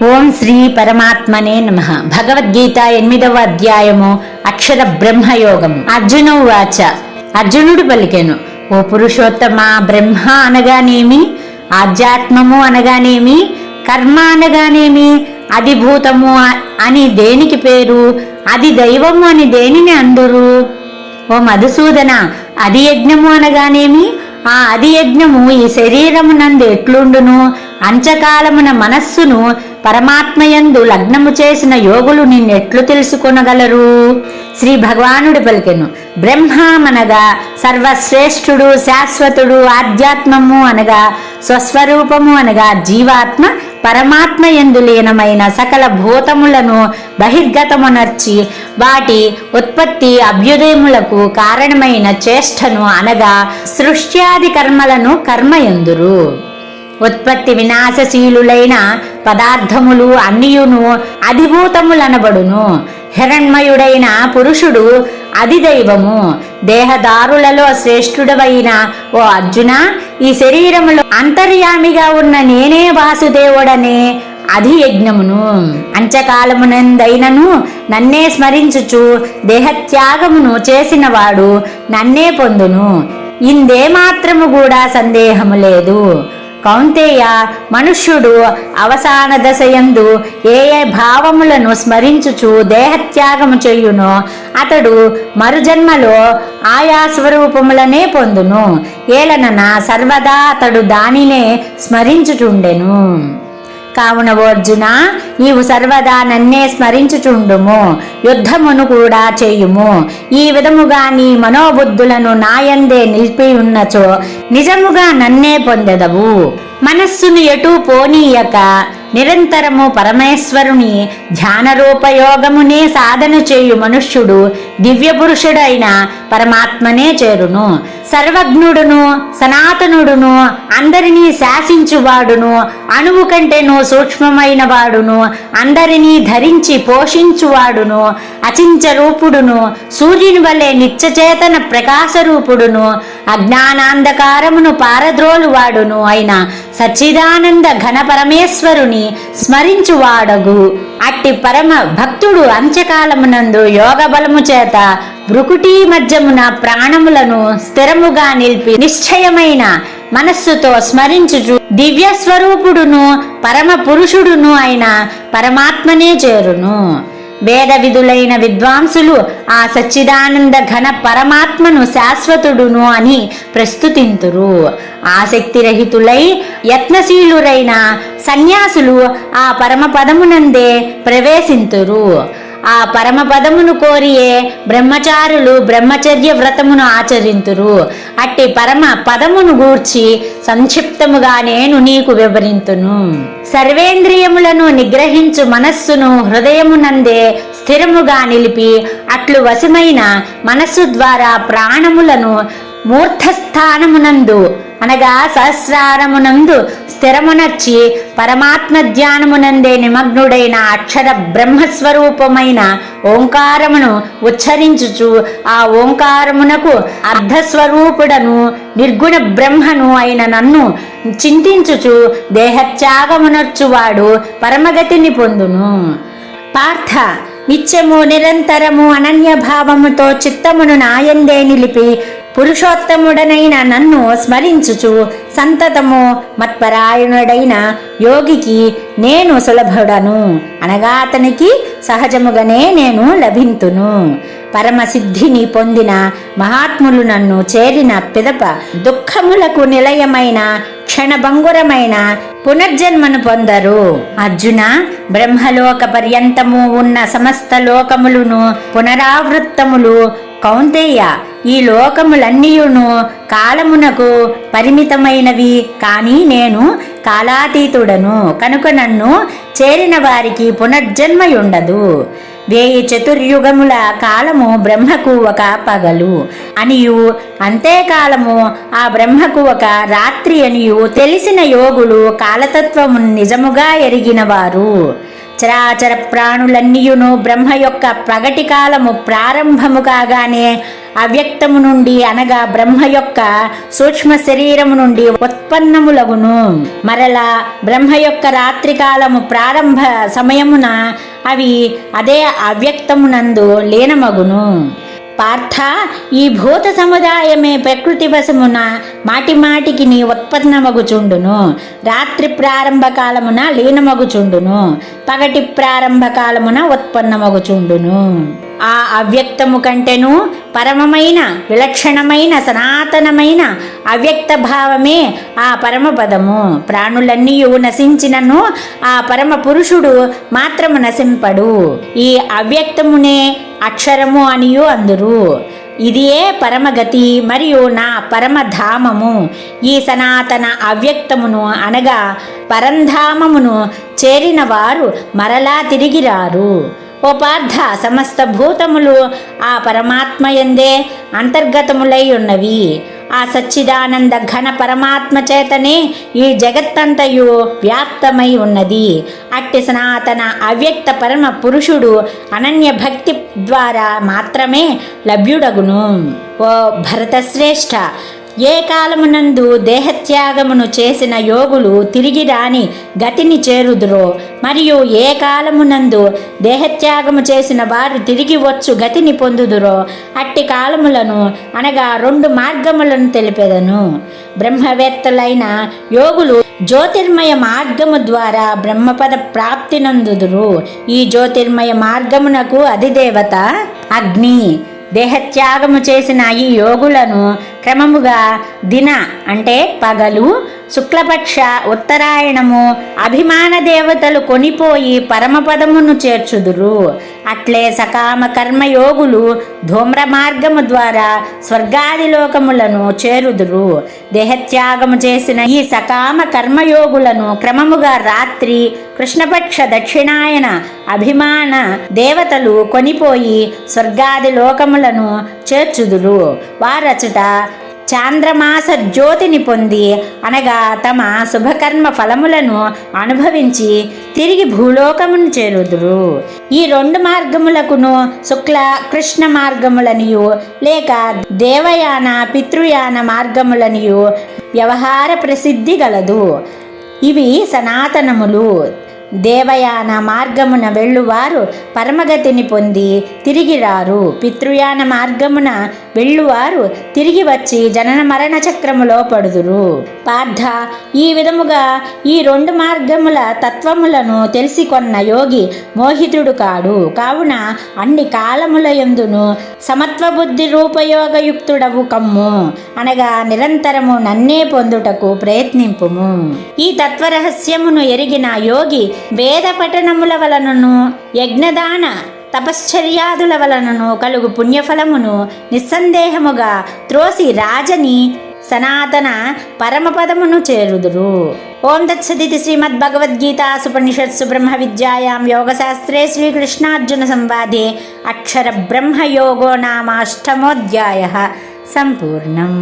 ఓం శ్రీ పరమాత్మనే నమ. భగవద్గీత ఎనిమిదవ అధ్యాయము అక్షర బ్రహ్మయోగము అర్జున వాచ అర్జునుడు పలికెను ఓ పురుషోత్తమ బ్రహ్మ అనగానేమి ఆధ్యాత్మము అనగానేమి కర్మ అనగానేమి అధిభూతము అని దేనికి పేరు? అది దైవము అని దేనిని అందురు? ఓ మధుసూదన అది యజ్ఞము అనగానేమి ఆ అది యజ్ఞము ఈ శరీరమునందు ఎట్లుండును? అంచకాలమున మనస్సును పరమాత్మయందు లగ్నము చేసిన యోగులు నిన్నెట్లు తెలుసుకొనగలరు? శ్రీ భగవానుడు పలికెను బ్రహ్మమనగా సర్వశ్రేష్ఠుడు శాశ్వతుడు ఆధ్యాత్మము అనగా స్వస్వరూపము అనగా జీవాత్మ పరమాత్మ ఎందు లీనమైన సకల భూతములను బహిర్గతమునర్చి వాటి ఉత్పత్తి అభ్యుదయములకు కారణమైన చేష్టను అనగా సృష్ట్యాది కర్మలను కర్మయందురు. ఉత్పత్తి వినాశశీలులైన పదార్థములు అన్నియును అధిభూతములనబడును. హిరణ్మయుడైన పురుషుడు అధిదైవము. దేహదారులలో శ్రేష్ఠుడవైన ఓ అర్జున ఈ శరీరములో అంతర్యామిగా ఉన్న నేనే వాసుదేవుడనే అధియజ్ఞమును. అంచకాలమునందైనను నన్నే స్మరించుచు దేహత్యాగమును చేసినవాడు నన్నే పొందును. ఇందే మాత్రము కూడా సందేహము లేదు. కౌంతేయ మనుష్యుడు అవసాన దశయందు ఏ ఏ భావములను స్మరించుచు దేహత్యాగము చేయునో అతడు మరుజన్మలో ఆయా స్వరూపములనే పొందును. ఏలనన సర్వదా అతడు దానినే స్మరించుచుండెను. కావున అర్జున నీవు సర్వదా నన్నే స్మరించుచుండుము. యుద్ధమును కూడా చేయుము. ఈ విధముగా నీ మనోబుద్ధులను నాయందే నిలిపి ఉన్నచో నిజముగా నన్నే పొందెదవు. మనస్సును ఎటూ పోనీయక నిరంతరము పరమేశ్వరుని ధ్యానరూపయోగమునే సాధన చేయు మనుష్యుడు దివ్య పురుషుడైన పరమాత్మనే చేరును. సర్వజ్ఞుడును సనాతనుడును అందరినీ శాసించువాడును అణువు కంటేను సూక్ష్మమైన వాడును అందరినీ ధరించి పోషించువాడును అచించ రూపుడును సూర్యుని వలె నిత్యచేతన ప్రకాశ రూపుడును అజ్ఞానాంధకారమును పారద్రోలువాడును అయిన సచ్చిదానంద ఘన పరమేశ్వరుని స్మరించువాడగు. అట్టి పరమ భక్తుడు అంత్యకాలమునందు యోగ బలము చేత భృకుటి మధ్యమున ప్రాణములను స్థిరముగా నిలిపి నిశ్చయమైన మనస్సుతో స్మరించుచు దివ్య స్వరూపుడును పరమ పురుషుడును అయిన పరమాత్మనే చేరును. వేద విధులైన విద్వాంసులు ఆ సచ్చిదానంద ఘన పరమాత్మను శాశ్వతుడును అని ప్రస్తుతింతురు. ఆసక్తిరహితులై యత్నశీలురైన సన్యాసులు ఆ పరమపదమునందే ప్రవేశింతురు. ఆ పరమ పదమును కోరియే బ్రహ్మచారులు బ్రహ్మచర్య వ్రతమును ఆచరింతురు. అట్టి పరమ పదమును గూర్చి సంక్షిప్తముగా నేను నీకు వివరింతును. సర్వేంద్రియములను నిగ్రహించు మనస్సును హృదయమునందే స్థిరముగా నిలిపి అట్లు వశమైన మనస్సు ద్వారా ప్రాణములను మూర్ధస్థానమునందు అనగా సహస్రారమునందు స్థిరమునర్చి పరమాత్మ ధ్యానమునందే నిమగ్నుడైన అక్షర బ్రహ్మస్వరూపమైన ఓంకారమును ఉచ్చరించుచు ఆ ఓంకారమునకు అర్ధస్వరూపుడను నిర్గుణ బ్రహ్మను అయిన నన్ను చింతించుచు దేహత్యాగమునర్చువాడు పరమగతిని పొందును. పార్థ నిత్యము నిరంతరము అనన్య భావముతో చిత్తమును నాయందే నిలిపి పురుషోత్తముడనైన నన్ను స్మరించుచు సంతతము మత్పరాయణుడైన యోగికి నేను సులభుడను. అనగా అతనికి సహజముగానే నేను లభింతును. పరమసిద్ధిని పొందిన మహాత్ములు నన్ను చేరిన పిదప దుఃఖములకు నిలయమైన క్షణభంగురమైన పునర్జన్మను పొందరు. అర్జున బ్రహ్మలోక పర్యంతము ఉన్న సమస్త లోకములును పునరావృత్తములు కౌంతేయ ఈ లోకములన్నీయును కాలమునకు పరిమితమైనవి. కానీ నేను కాలాతీతుడను. కనుక నన్ను చేరిన వారికి పునర్జన్మయుండదు. వేయి చతుర్యుగముల కాలము బ్రహ్మకు ఒక పగలు అనియు. అంతేకాలము ఆ బ్రహ్మకు ఒక రాత్రి అనియు. తెలిసిన యోగులు కాలతత్వము నిజముగా ఎరిగిన వారు చరాచర ప్రాణులన్నీయును బ్రహ్మ యొక్క పగటి కాలము ప్రారంభము కాగానే అవ్యక్తము నుండి అనగా బ్రహ్మ యొక్క సూక్ష్మ శరీరము నుండి ఉత్పన్నములగును. మరలా బ్రహ్మ యొక్క రాత్రికాలము ప్రారంభ సమయమున అవి అదే అవ్యక్తమునందు లీనమగును. పార్థ ఈ భూత సముదాయమే ప్రకృతి వశమున మాటి మాటికి నీ ఉత్పన్నమగుచుండును. రాత్రి ప్రారంభ కాలమున లీనమగుచుండును. పగటి ప్రారంభ కాలమున ఉత్పన్నమగుచుండును. ఆ అవ్యక్తము కంటేను పరమమైన విలక్షణమైన సనాతనమైన అవ్యక్త భావమే ఆ పరమపదము. ప్రాణులన్నీ నశించినను ఆ పరమ పురుషుడు మాత్రము నశింపడు. ఈ అవ్యక్తమునే అక్షరము అనియు అందురు. ఇదియే పరమగతి మరియు నా పరమధామము. ఈ సనాతన అవ్యక్తమును అనగా పరంధామమును చేరిన వారు మరలా తిరిగిరారు. ఉపార్థ సమస్త భూతములు ఆ పరమాత్మయందే అంతర్గతములై ఉన్నవి. ఆ సచ్చిదానంద ఘన పరమాత్మ చేతనే ఈ జగత్తంతయు వ్యాప్తమై ఉన్నది. అట్టి సనాతన అవ్యక్త పరమ పురుషుడు అనన్య భక్తి ద్వారా మాత్రమే లభ్యుడగును. ఓ భరతశ్రేష్ఠ ఏ కాలమునందు దేహత్యాగమును చేసిన యోగులు తిరిగి రాని గతిని చేరుదురో మరియు ఏ కాలమునందు దేహత్యాగము చేసిన వారు తిరిగి వచ్చు గతిని పొందుదురో అట్టి కాలములను అనగా రెండు మార్గములను తెలిపెదను. బ్రహ్మవేత్తలైన యోగులు జ్యోతిర్మయ మార్గము ద్వారా బ్రహ్మపద ప్రాప్తి నందుదురు. ఈ జ్యోతిర్మయ మార్గమునకు అధిదేవత అగ్ని. దేహత్యాగము చేసిన ఈ యోగులను క్రమముగా దిన అంటే పగలు శుక్లపక్ష ఉత్తరాయణము అభిమాన దేవతలు కొనిపోయి పరమపదమును చేర్చుదురు. అట్లే సకామ కర్మయోగులు ధూమ్ర మార్గము ద్వారా స్వర్గాది లోకములను చేరుదురు. దేహత్యాగము చేసిన ఈ సకామ కర్మయోగులను క్రమముగా రాత్రి కృష్ణపక్ష దక్షిణాయన అభిమాన దేవతలు కొనిపోయి స్వర్గాది లోకములను చేర్చుదురు. వారచుట చాంద్రమాస జ్యోతిని పొంది అనగా తమ శుభకర్మ ఫలములను అనుభవించి తిరిగి భూలోకమును చేరుదురు. ఈ రెండు మార్గములకును శుక్ల కృష్ణ మార్గములనియు లేక దేవయాన పితృయాన మార్గములనియు వ్యవహార ప్రసిద్ధి గలదు. ఇవి సనాతనములు. దేవయాన మార్గమున వెళ్ళువారు పరమగతిని పొంది తిరిగి రారు. పితృయాన మార్గమున వెళ్ళువారు తిరిగి వచ్చి జనన మరణ చక్రములో పడుదురు. పార్థ ఈ విధముగా ఈ రెండు మార్గముల తత్వములను తెలిసికొన్న యోగి మోహితుడు కాడు. కావున అన్ని కాలముల ఎందును సమత్వ బుద్ధి రూపయోగయుక్తుడవు కమ్ము. అనగా నిరంతరము నన్నే పొందుటకు ప్రయత్నింపుము. ఈ తత్వరహస్యమును ఎరిగిన యోగి వేద పఠనముల వలనను యజ్ఞదాన తపశ్చర్యాదుల వలనను కలుగు పుణ్యఫలమును నిస్సందేహముగా త్రోసి రాజని సనాతన పరమపదమును చేరుదురు. ఓం తత్సదితి శ్రీమద్భగవద్గీతాసుపనిషత్సు బ్రహ్మ విద్యాయాం యోగశాస్త్రే శ్రీకృష్ణార్జున సంవాదే అక్షర బ్రహ్మయోగో నామాష్టమోధ్యాయ. సంపూర్ణం.